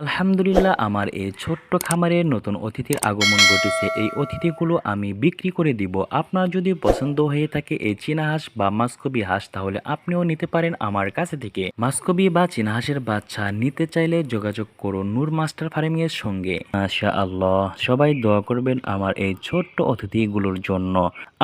আলহামদুলিল্লাহ, আমার এই ছোট্ট খামারে নতুন অতিথির আগমন ঘটেছে। এই অতিথিগুলো আমি বিক্রি করে দিব। আপনার যদি পছন্দ হয়ে থাকে এই চীনা হাঁস বা মাস্কবি হাঁস, তাহলে আপনিও নিতে পারেন আমার কাছে থেকে। মাস্কবি বা চীনা হাঁসের বাচ্চা নিতে চাইলে যোগাযোগ করুন নূর মাস্টার ফার্মিং এর সঙ্গে। মাশা আল্লাহ সবাই দোয়া করবেন আমার এই ছোট্ট অতিথিগুলোর জন্য।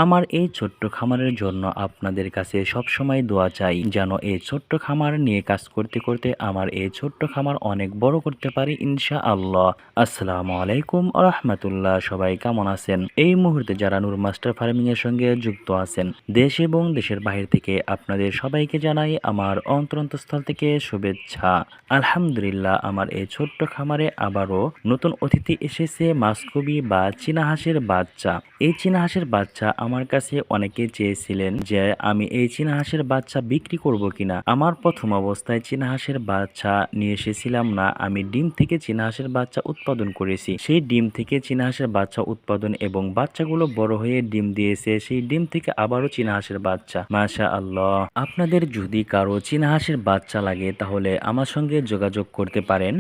আমার এই ছোট্ট খামারের জন্য আপনাদের কাছে সব সময় দোয়া চাই, যেন এই ছোট্ট খামার নিয়ে কাজ করতে করতে আমার এই ছোট্ট খামার অনেক বড় করতে পারি ইনশা আল্লাহ আসসালামু আলাইকুম রহমতুল্লাহ। সবাই কেমন আছেন? এই মুহূর্তে যারা নূর মাস্টার ফার্মিং এর সঙ্গে যুক্ত আছেন, দেশ এবং দেশের বাহির থেকে আপনাদের সবাইকে জানাই আমার অন্তরন্তস্থল থেকে শুভেচ্ছা। আলহামদুলিল্লাহ, আমার এই ছোট্ট খামারে আবারও নতুন অতিথি এসেছে, মাসকবি বা চীনা হাঁসের বাচ্চা। এই চীনা হাঁসের বাচ্চা আমার কাছে অনেকে চেয়েছিলেন যে আমি এই চীনা হাঁসের বাচ্চা বিক্রি করব কিনা। আমার প্রথম অবস্থায় চীনা হাঁসের বাচ্চা নিয়ে এসেছিলাম না, আমি ডিম থেকে চীনা হাঁসের বাচ্চা উৎপাদন করেছি। সেই ডিম থেকে চীনা হাঁসের বাচ্চা উৎপাদন এবং বাচ্চাগুলো বড় হয়ে ডিম দিয়েছে, সেই ডিম থেকে আবারও চীনা হাঁসের বাচ্চা। মাশা আল্লাহ আপনাদের যদি কারও চীনা হাঁসের বাচ্চা লাগে, তাহলে আমার সঙ্গে যোগাযোগ করতে পারেন।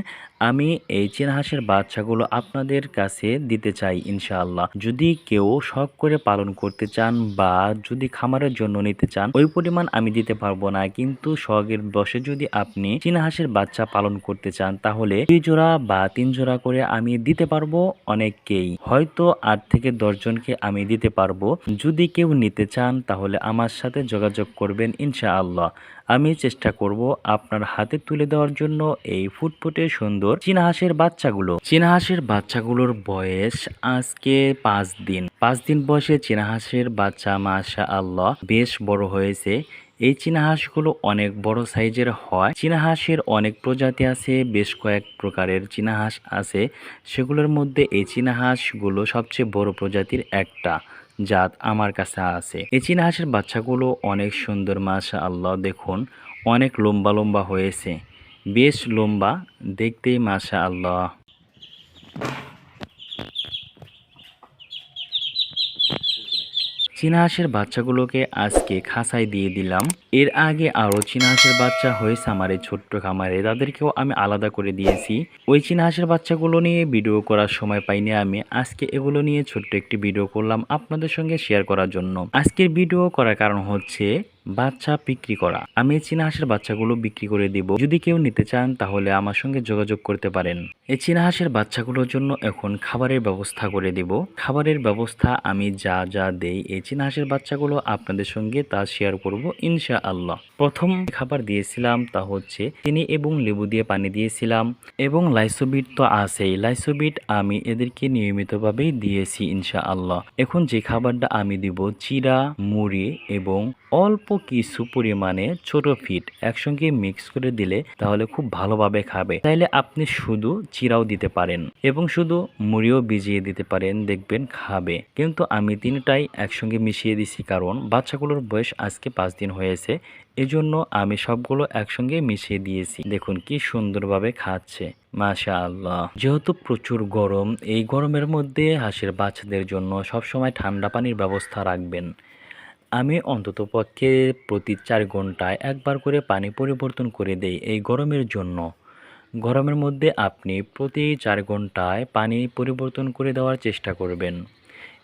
আমি এই চীনা হাঁসের বাচ্চাগুলো আপনাদের কাছে দিতে চাই, ইনশাআল্লাহ। যদি কেউ শখ করে পালন করতে চান বা যদি খামারের জন্য নিতে চান, ওই পরিমাণ আমি দিতে পারব না। কিন্তু শখের বসে যদি আপনি চীনা হাঁসের বাচ্চা পালন করতে চান, তাহলে দুই জোড়া বা তিন জোড়া করে আমি দিতে পারব অনেককেই। হয়তো আট থেকে দশ জনকে আমি দিতে পারব। যদি কেউ নিতে চান, তাহলে আমার সাথে যোগাযোগ করবেন ইনশাআল্লাহ। আমি চেষ্টা করব আপনার হাতে তুলে দেওয়ার জন্য এই ফুটফুটে সুন্দর চীনা হাঁসের বাচ্চাগুলো। চীনা হাঁসের বাচ্চাগুলোর বয়স আজকে পাঁচ দিন। পাঁচ দিন বয়সে চীনা হাঁসের বাচ্চা মাশা আল্লাহ বেশ বড় হয়েছে। এই চীনা হাঁসগুলো অনেক বড় সাইজের হয়। চীনা হাঁসের অনেক প্রজাতি আছে, বেশ কয়েক প্রকারের চীনা হাঁস আছে। সেগুলোর মধ্যে এই চীনা হাঁসগুলো সবচেয়ে বড় প্রজাতির একটা জাত আমার কাছে আছে। এই চীনা হাঁসের বাচ্চাগুলো অনেক সুন্দর মাশা আল্লাহ দেখুন, অনেক লম্বা লম্বা হয়েছে। বেশ লম্বা, দেখতেই মাশা আল্লাহ চীনা হাঁসের বাচ্চাগুলোকে আজকে খাঁচায় দিয়ে দিলাম। এর আগে আরও চীনা হাঁসের বাচ্চা হয়েছে আমার এই ছোট্ট খামারে, তাদেরকেও আমি আলাদা করে দিয়েছি। ওই চীনা হাঁসের বাচ্চাগুলো নিয়ে ভিডিও করার সময় পাইনি আমি। আজকে এগুলো নিয়ে ছোট্ট একটি ভিডিও করলাম আপনাদের সঙ্গে শেয়ার করার জন্য। আজকের ভিডিও করার কারণ হচ্ছে বাচ্চা বিক্রি করা। আমি এই চীনা হাঁসের বাচ্চাগুলো বিক্রি করে দিব। যদি কেউ নিতে চান, তাহলে আমার সঙ্গে যোগাযোগ করতে পারেন। এই চীনা হাঁসের বাচ্চাগুলোর জন্য এখন খাবারের ব্যবস্থা করে দিব। খাবারের ব্যবস্থা আমি যা যা দেই এই চীনা হাঁসের বাচ্চাগুলো আপনাদের সঙ্গে তা শেয়ার করব ইনশা আল্লাহ প্রথম খাবার দিয়েছিলাম তা হচ্ছে চিনি এবং লেবু দিয়ে পানি দিয়েছিলাম এবং লাইসোবিট তো আছেই। লাইসোবিট আমি এদেরকে নিয়মিতভাবেই দিয়েছি ইনশা আল্লাহ এখন যে খাবারটা আমি দিব চিরা মুড়ি এবং অল্প কিছু পরিমাণে ছোট ফিট একসঙ্গে মিক্স করে দিলে তাহলে খুব ভালোভাবে খাবে। তাইলে আপনি শুধু চিরাও দিতে পারেন এবং শুধু মুড়িও ভিজিয়ে দিতে পারেন, দেখবেন খাবে। কিন্তু আমি তিনটাই একসঙ্গে মিশিয়ে দিছি কারণ বাচ্চাগুলোর বয়স আজকে পাঁচ দিন হয়েছে, এজন্য আমি সবগুলো একসঙ্গে মিশিয়ে দিয়েছি। দেখুন কি সুন্দরভাবে খাচ্ছে। মাশা আল্লাহ যেহেতু প্রচুর গরম, এই গরমের মধ্যে হাঁসের বাচ্চাদের জন্য সবসময় ঠান্ডা পানির ব্যবস্থা রাখবেন। আমি অন্তত পক্ষে প্রতি চার ঘন্টায় একবার করে পানি পরিবর্তন করে দেই এই গরমের জন্য। গরমের মধ্যে আপনি প্রতি চার ঘন্টায় পানি পরিবর্তন করে দেওয়ার চেষ্টা করবেন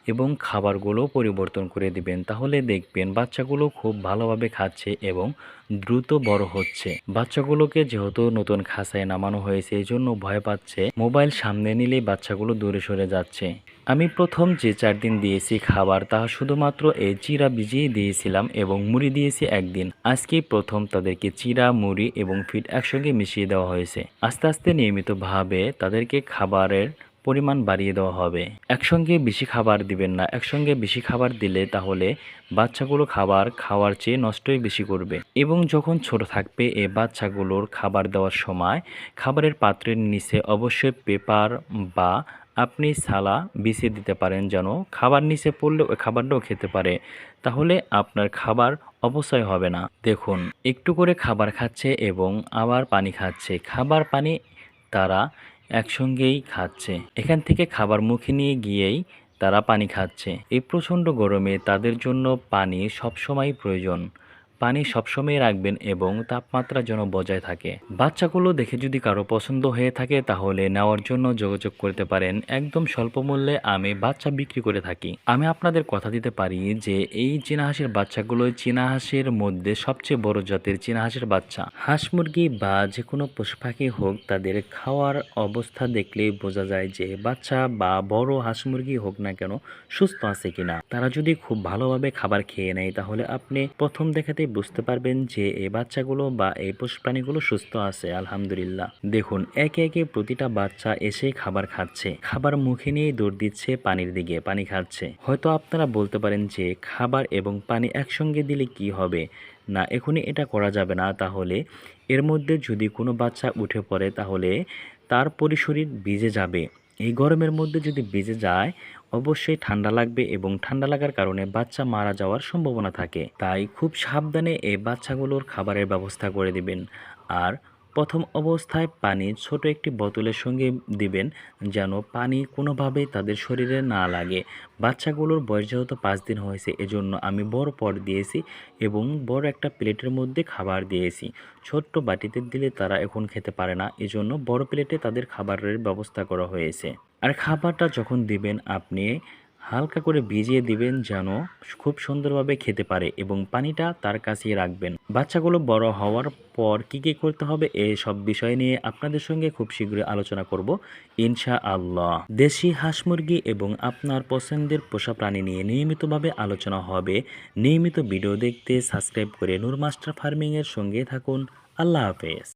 এবং খাবারগুলো পরিবর্তন করে দিবেন। তাহলে দেখবেন বাচ্চাগুলো খুব ভালোভাবে খাচ্ছে এবং দ্রুত বড় হচ্ছে। বাচ্চাগুলোকে যেহেতু নতুন খাঁচায় নামানো হয়েছে, এই জন্য ভয় পাচ্ছে। মোবাইল সামনে নিলেই বাচ্চাগুলো দূরে সরে যাচ্ছে। আমি প্রথম যে চার দিন দিয়েছি খাবার, তা শুধুমাত্র এই চিরা ভিজিয়ে দিয়েছিলাম এবং মুড়ি দিয়েছি একদিন। আজকে প্রথম তাদেরকে চিরা, মুড়ি এবং ফিট একসঙ্গে মিশিয়ে দেওয়া হয়েছে। আস্তে আস্তে নিয়মিতভাবে তাদেরকে খাবারের পরিমাণ বাড়িয়ে দেওয়া হবে। একসঙ্গে বেশি খাবার দিবেন না। একসঙ্গে বেশি খাবার দিলে তাহলে বাচ্চাগুলো খাবার খাওয়ার চেয়ে নষ্টই বেশি করবে। এবং যখন ছোট থাকবে এই বাচ্চাগুলোর খাবার দেওয়ার সময় খাবারের পাত্রের নিচে অবশ্যই পেপার বা আপনি সালা বিছিয়ে দিতে পারেন যেন খাবার নিচে পড়লে ওই খাবারটাও খেতে পারে। তাহলে আপনার খাবার অবশ্যই হবে না। দেখুন, একটু করে খাবার খাচ্ছে এবং আবার পানি খাচ্ছে। খাবার, পানি তারা একসঙ্গেই খাচ্ছে। এখান থেকে খাবার মুখে নিয়ে গিয়েই তারা পানি খাচ্ছে। এই প্রচণ্ড গরমে তাদের জন্য পানি সবসময় প্রয়োজন। পানি সবসময় রাখবেন এবং তাপমাত্রা যেন বজায় থাকে। বাচ্চাগুলো দেখে যদি কারও পছন্দ হয়ে থাকে, তাহলে নেওয়ার জন্য যোগাযোগ করতে পারেন। একদম স্বল্প মূল্যে আমি বাচ্চা বিক্রি করে থাকি। আমি আপনাদের কথা দিতে পারি যে, এই চীনা হাঁসের বাচ্চাগুলো চীনা হাঁসের মধ্যে সবচেয়ে বড় জাতের চীনা হাঁসের বাচ্চা। হাঁস মুরগি বা যে কোনো পশু পাখি হোক, তাদের খাওয়ার অবস্থা দেখলেই বোঝা যায় যে, বাচ্চা বা বড় হাঁস মুরগি হোক না কেন, সুস্থ আছে কিনা। তারা যদি খুব ভালোভাবে খাবার খেয়ে নেয়, তাহলে আপনি প্রথম দেখাতেই বুঝতে পারবেন যে এই বাচ্চাগুলো বা এই পশু প্রাণীগুলো সুস্থ আছে, আলহামদুলিল্লাহ। দেখুন, একে একে প্রতিটা বাচ্চা এসে খাবার খাচ্ছে। খাবার মুখে নিয়ে দৌড় দিচ্ছে, পানির দিকে পানি খাচ্ছে। হয়তো আপনারা বলতে পারেন যে খাবার এবং পানি একসঙ্গে দিলে কি হবে? না, এখনই এটা করা যাবে না। তাহলে এর মধ্যে যদি কোনো বাচ্চা উঠে পড়ে, তাহলে তার পরিশরীর ভিজে যাবে। এই গরমের মধ্যে যদি বেজে যায়, অবশ্যই ঠান্ডা লাগবে এবং ঠান্ডা লাগার কারণে বাচ্চা মারা যাওয়ার সম্ভাবনা থাকে। তাই খুব সাবধানে এই বাচ্চাগুলোর খাবারের ব্যবস্থা করে দিবেন। আর প্রথম অবস্থায় পানি ছোট একটি বোতলের সঙ্গে দিবেন, যেন পানি কোনোভাবেই তাদের শরীরে না লাগে। বাচ্চাগুলোর বয়স যেহেতু পাঁচ দিন হয়েছে, এজন্য আমি বড় পট দিয়েছি এবং বড় একটা প্লেটের মধ্যে খাবার দিয়েছি। ছোট্ট বাটিতে দিলে তারা এখন খেতে পারে না, এজন্য বড় প্লেটে তাদের খাবারের ব্যবস্থা করা হয়েছে। আর খাবারটা যখন দিবেন আপনি হালকা করে ভিজিয়ে দিবেন যেন খুব সুন্দরভাবে খেতে পারে এবং পানিটা তার কাছেই রাখবেন। বাচ্চাগুলো বড় হওয়ার পর কি কি করতে হবে এই সব বিষয় নিয়ে আপনাদের সঙ্গে খুব শীঘ্রই আলোচনা করব ইনশা আল্লাহ দেশি হাঁস মুরগি এবং আপনার পছন্দের পোষা প্রাণী নিয়ে নিয়মিতভাবে আলোচনা হবে। নিয়মিত ভিডিও দেখতে সাবস্ক্রাইব করে নূর মাস্টার ফার্মিংয়ের সঙ্গে থাকুন। আল্লাহ হাফেজ।